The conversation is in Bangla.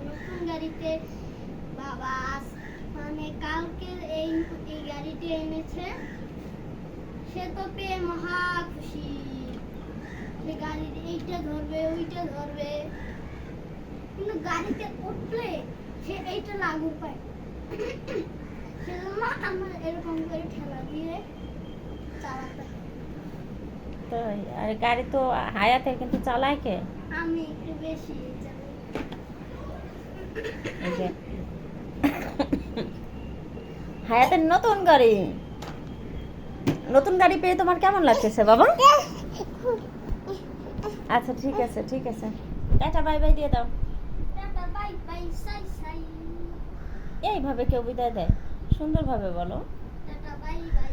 নতুন গাড়িতে বাবা আজ- মানে কালকে এই এই গাড়িটি এনেছে। সে তো পেয়ে মহা খুশি। সে গাড়ির এইটা ধরবে ওইটা ধরবে। কিন্তু গাড়িতে উঠলে সে এইটা লাগু পায়। সেজন্য আমার এরকম করে ঠেলা দিয়ে চালাতে আর গাড়ি তো হায়াতের কিন্তু চালায় কে? আমি একটু বেশি চালাই। হায়াতের নতুন গাড়ি। নতুন গাড়ি পেয়ে তোমার কেমন লাগতেছে বাবা? আচ্ছা ঠিক আছে ঠিক আছে। টাটা বাই বাই দিয়ে দাও। বাই বাই সাই সাই। এইভাবে কেউ বিদায় দেয়। সুন্দরভাবে বলো। Tata bye bye.